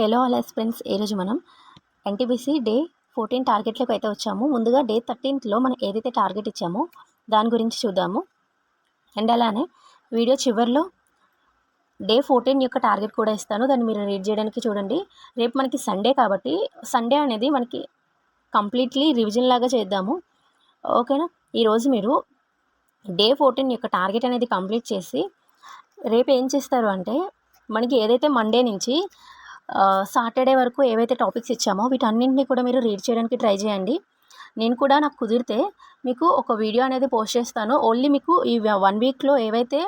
Hello అలాస్ friends ఈరోజు మనం NTPC day fourteen టార్గెట్లకు అయితే వచ్చాము. ముందుగా డే థర్టీన్త్లో మనం ఏదైతే టార్గెట్ ఇచ్చామో దాని గురించి చూద్దాము. అండ్ అలానే వీడియో చివరిలో డే ఫోర్టీన్ యొక్క టార్గెట్ కూడా ఇస్తాను. దాన్ని మీరు రీడ్ చేయడానికి చూడండి. రేపు మనకి సండే కాబట్టి సండే అనేది మనకి కంప్లీట్లీ రివిజన్ లాగా చేద్దాము. ఓకేనా? ఈరోజు మీరు డే ఫోర్టీన్ యొక్క టార్గెట్ అనేది కంప్లీట్ చేసి రేపు ఏం చేస్తారు అంటే మనకి ఏదైతే మండే నుంచి సాటర్డే వరకు ఏవైతే టాపిక్స్ ఇచ్చామో వీటన్నింటినీ కూడా మీరు రీడ్ చేయడానికి ట్రై చేయండి. నేను కూడా నాకు కుదిరితే మీకు ఒక వీడియో అనేది పోస్ట్ చేస్తాను. ఓన్లీ మీకు ఈ వన్ వీక్లో ఏవైతే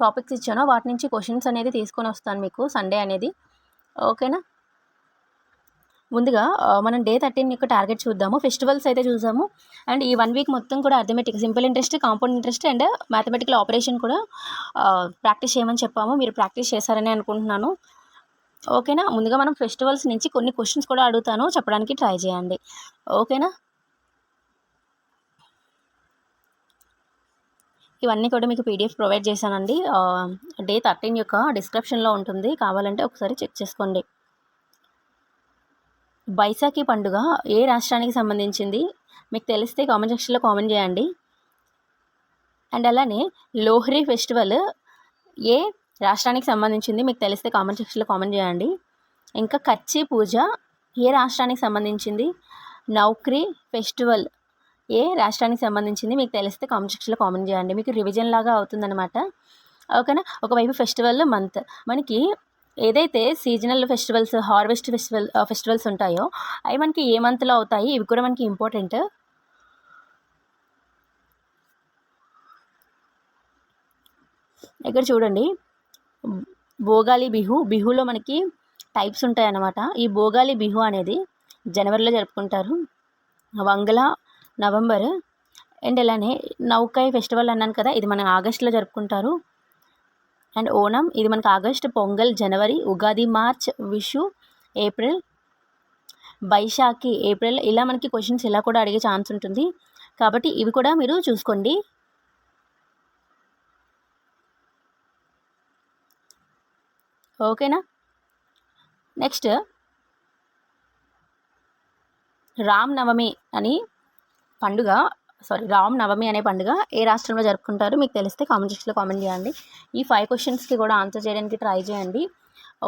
టాపిక్స్ ఇచ్చానో వాటి నుంచి క్వశ్చన్స్ అనేది తీసుకొని వస్తాను మీకు సండే అనేది. ఓకేనా ముందుగా మనం డే థర్టీన్ యొక్క టార్గెట్ చూద్దాము. ఫెస్టివల్స్ అయితే చూసాము. అండ్ ఈ వన్ వీక్ మొత్తం కూడా arithmetic simple interest compound interest and mathematical operation కూడా ప్రాక్టీస్ చేయమని చెప్పాము. మీరు ప్రాక్టీస్ చేశారని అనుకుంటున్నాను. ఓకేనా? ముందుగా మనం ఫెస్టివల్స్ నుంచి కొన్ని క్వశ్చన్స్ కూడా అడుగుతాను. చెప్పడానికి ట్రై చేయండి. ఓకేనా? ఇవన్నీ కూడా మీకు పీడిఎఫ్ ప్రొవైడ్ చేశానండి. డే థర్టీన్ యొక్క డిస్క్రిప్షన్లో ఉంటుంది. కావాలంటే ఒకసారి చెక్ చేసుకోండి. బైసాఖి పండుగ ఏ రాష్ట్రానికి సంబంధించింది? మీకు తెలిస్తే కామెంట్ సెక్షన్లో కామెంట్ చేయండి. అండ్ అలానే లోహ్రీ ఫెస్టివల్ ఏ రాష్ట్రానికి సంబంధించింది. మీకు తెలిస్తే కామెంట్ సెక్షన్లో కామెంట్ చేయండి. ఇంకా కచ్చి పూజ ఏ రాష్ట్రానికి సంబంధించింది? నౌక్రీ ఫెస్టివల్ ఏ రాష్ట్రానికి సంబంధించింది? మీకు తెలిస్తే కామెంట్ సెక్షన్లో కామెంట్ చేయండి. మీకు రివిజన్ లాగా అవుతుందన్నమాట. ఓకేనా? ఒకవైపు ఫెస్టివల్ మంత్. మనకి ఏదైతే seasonal festivals harvest festival festivals ఉంటాయో అవి మనకి ఏ మంత్లో అవుతాయి? ఇవి కూడా మనకి ఇంపార్టెంట్. ఇక్కడ చూడండి. భోగాలి బిహు బిహులో మనకి టైప్స్ ఉంటాయి అన్నమాట ఈ భోగాలి బిహు అనేది జనవరిలో జరుపుకుంటారు. వంగల నవంబర్ అండ్ ఇలానే నౌకాయ్ ఫెస్టివల్ అన్నాను కదా ఇది మన ఆగస్టులో జరుపుకుంటారు. అండ్ ఓణం ఇది మనకు ఆగస్ట్ పొంగల్ జనవరి Ugadi March Vishu April Baisakhi April ఇలా మనకి క్వశ్చన్స్ ఇలా కూడా అడిగే ఛాన్స్ ఉంటుంది. కాబట్టి ఇవి కూడా మీరు చూసుకోండి. ఓకేనా? నెక్స్ట్. రామ్ నవమి అని పండుగ సారీ రామ్ నవమి అనే పండుగ ఏ రాష్ట్రంలో జరుపుకుంటారు మీకు తెలిస్తే కామెంట్ సెక్షన్లో కామెంట్ చేయండి. ఈ ఫైవ్ క్వశ్చన్స్కి కూడా ఆన్సర్ చేయడానికి ట్రై చేయండి.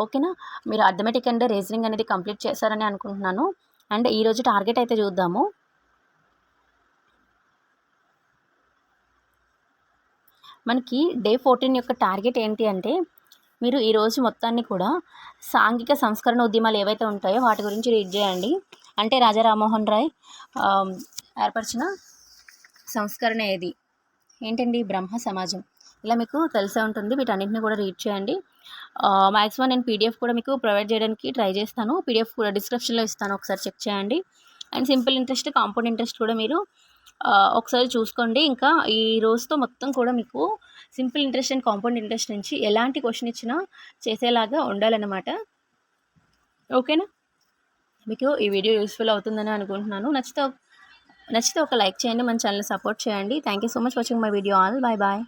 ఓకేనా? మీరు అర్థమెటిక్ అండ్ రీజనింగ్ అనేది కంప్లీట్ చేశారని అనుకుంటున్నాను. అండ్ ఈరోజు టార్గెట్ అయితే చూద్దాము. మనకి డే ఫోర్టీన్ యొక్క టార్గెట్ ఏంటి అంటే మీరు ఈరోజు మొత్తాన్ని కూడా సాంఘిక సంస్కరణ ఉద్యమాలు ఏవైతే ఉంటాయో వాటి గురించి రీడ్ చేయండి. అంటే రాజా రామ్మోహన్ రాయ్ ఏర్పరిచిన సంస్కరణ ఏది? ఏంటండి బ్రహ్మ సమాజం? ఇలా మీకు తెలిసే ఉంటుంది. వీటన్నింటిని కూడా రీడ్ చేయండి. మ్యాక్సిమం నేను పీడిఎఫ్ కూడా మీకు ప్రొవైడ్ చేయడానికి ట్రై చేస్తాను. పీడిఎఫ్ కూడా డిస్క్రిప్షన్లో ఇస్తాను. ఒకసారి చెక్ చేయండి. And simple interest compound interest కూడా మీరు ఒకసారి చూసుకోండి. ఇంకా ఈ రోజుతో మొత్తం కూడా మీకు simple interest and compound interest నుంచి ఎలాంటి క్వశ్చన్ ఇచ్చినా చేసేలాగా ఉండాలన్నమాట. ఓకేనా? మీకు ఈ వీడియో యూస్ఫుల్ అవుతుందని అనుకుంటున్నాను. నచ్చితే నచ్చితే ఒక లైక్ చేయండి మన ఛానల్ సపోర్ట్ చేయండి. Thank you so much watching my video all bye bye